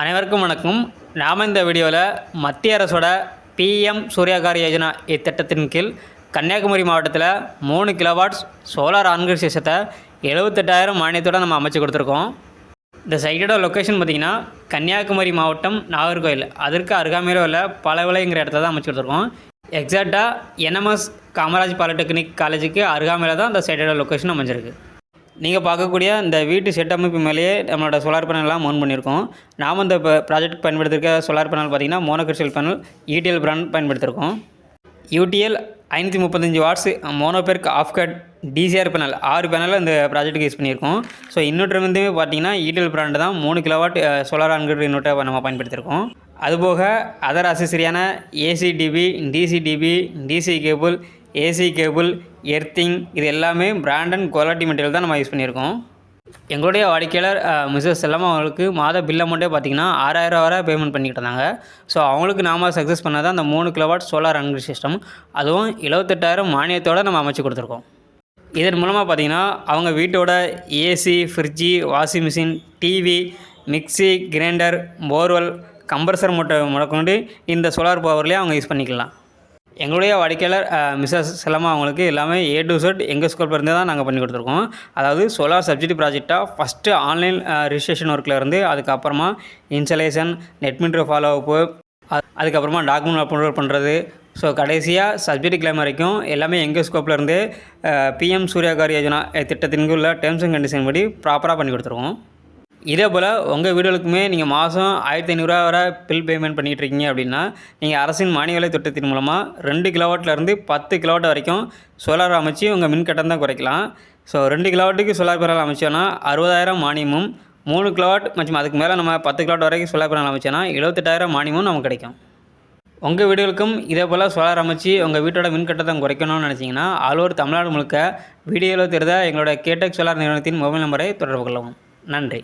அனைவருக்கும் வணக்கம். நாம் இந்த வீடியோவில் மத்திய அரசோட பிஎம் சூர்யாகார் யோஜனா இத்திட்டத்தின் கீழ் கன்னியாகுமரி மாவட்டத்தில் மூணு கிலோவாட்ஸ் சோலார் ஆண்கள் சேஷத்தை எழுபத்தெட்டாயிரம் மானியத்தோடு நம்ம அமைச்சு கொடுத்துருக்கோம். இந்த சைட்டோட லொக்கேஷன் பார்த்திங்கன்னா கன்னியாகுமரி மாவட்டம் நாகர்கோயில் அதற்கு அருகாமையில் உள்ள பலவிலைங்கிற இடத்துல தான் அமைச்சு கொடுத்துருக்கோம். எக்ஸாக்டாக என்எம்எஸ் காமராஜ் பாலிடெக்னிக் காலேஜுக்கு அருகாமையில் தான் இந்த சைட்டோட லொக்கேஷன் அமைஞ்சிருக்கு. நீங்கள் பார்க்கக்கூடிய இந்த வீட்டு செட்டமைப்பு மேலேயே நம்மளோட சோலார் பேனல்லாம் மவுண்ட் பண்ணியிருக்கோம். நாம் இந்த ப்ராஜெக்ட் பயன்படுத்திருக்க சோலார் பேனல் பார்த்திங்கன்னா மோனோகிரிசல் பேனல் யூடிஎல் பிராண்ட் பயன்படுத்திருக்கோம். யூடிஎல் ஐநூற்றி முப்பத்தஞ்சு watts monoperc half cut DCR panel ஆறு பேனல் இந்த ப்ராஜெக்ட்டுக்கு யூஸ் பண்ணியிருக்கோம். ஸோ இன்வெர்டர் வந்து பார்த்தீங்கன்னா ஈடிஎல் பிராண்டு தான் மூணு கிலோவாட் சோலார் ஆன்கிரிட் இன்வெர்ட்டர் நம்ம பயன்படுத்தியிருக்கோம் அதுபோக other அசசரியான ACDB DCDB DC cable AC cable earthing இது எல்லாமே பிராண்ட் அண்ட் குவாலிட்டி மெட்டீரியல் தான் நம்ம யூஸ் பண்ணியிருக்கோம். எங்களுடைய வாடிக்கையாளர் மிஸ்ஸஸ் செல்லம்மா அவங்களுக்கு மாத பில் அமௌண்ட்டே பார்த்தீங்கன்னா ஆறாயிரம் வரை பேமெண்ட் பண்ணிக்கிட்டு இருந்தாங்க. ஸோ அவங்களுக்கு நாம சக்ஸஸ் பண்ணது அந்த மூணு கிலோவாட் சோலார் அன்கிரி சிஸ்டம் அதுவும் எழுபத்தெட்டாயிரம் மானியத்தோடு நம்ம அமைச்சு கொடுத்துருக்கோம். இதன் மூலமாக பார்த்தீங்கன்னா அவங்க வீட்டோட AC fridge washing machine TV mixie grinder borewell compressor மூட்டை முடக்கொண்டு இந்த சோலார் பவர்லேயே அவங்க யூஸ் பண்ணிக்கலாம். எங்களுடைய வாடிக்கையாளர் மிஸ்ஸஸ் செல்லம்மா அவங்களுக்கு எல்லாமே ஏ டு செட் எங்கள் ஸ்கூல் இருந்தே தான் நாங்கள் பண்ணி கொடுத்துருக்கோம். அதாவது சோலார் சப்சிடி ப்ராஜெக்டாக ஃபஸ்ட்டு ஆன்லைன் ரிஜிஸ்ட்ரேஷன் ஒர்க்கில் இருந்து அதுக்கப்புறமா installation net meter follow up அதுக்கப்புறமா டாக்குமெண்ட் அப்லோட் பண்ணுறது ஸோ கடைசியாக சப்சிடி கிளைம் வரைக்கும் எல்லாமே எங்கள் ஸ்கோப்பில் இருந்து பிஎம் சூர்யாகார் யோஜனா திட்டத்தின் உள்ள டேர்ம்ஸ் அண்ட் கண்டிஷன் படி ப்ராப்பராக பண்ணி கொடுத்துருவோம் இதே போல் உங்கள் வீடுகளுக்குமே நீங்கள் மாதம் ஆயிரத்தி ஐநூறுரூவா வரை பில் பேமெண்ட் பண்ணிகிட்டு இருக்கீங்க அப்படின்னா நீங்கள் அரசின் மானிய விலை திட்டத்தின் மூலமாக ரெண்டு கிலோவாட்லேருந்து பத்து கிலோவாட் வரைக்கும் சோலார் அமைச்சு உங்கள் மின்கட்டணம் தான் குறைக்கலாம். ஸோ ரெண்டு கிலோவாட்டுக்கு சோலார் பேனல் அமைச்சோன்னா அறுபதாயிரம் மானியமும் மூணு கிலோவாட் மற்றும் அதுக்கு மேலே நம்ம பத்து கிலோவாட் வரைக்கும் சோலார் பேனல் அமைச்சோன்னா எழுபத்தெட்டாயிரம் மானியமும் நமக்கு கிடைக்கும். உங்கள் வீடுகளுக்கும் இதே போல் சோலார் அமைச்சு உங்கள் வீட்டோட மின் குறைக்கணும்னு நினச்சிங்கன்னா ஆல் தமிழ்நாடு முழுக்க வீடியோவில் தெரிந்த எங்களோட கேடெக் சோலார் நிறுவனத்தின் மொபைல் நம்பரை தொடர்பு கொள்ளவும். நன்றி.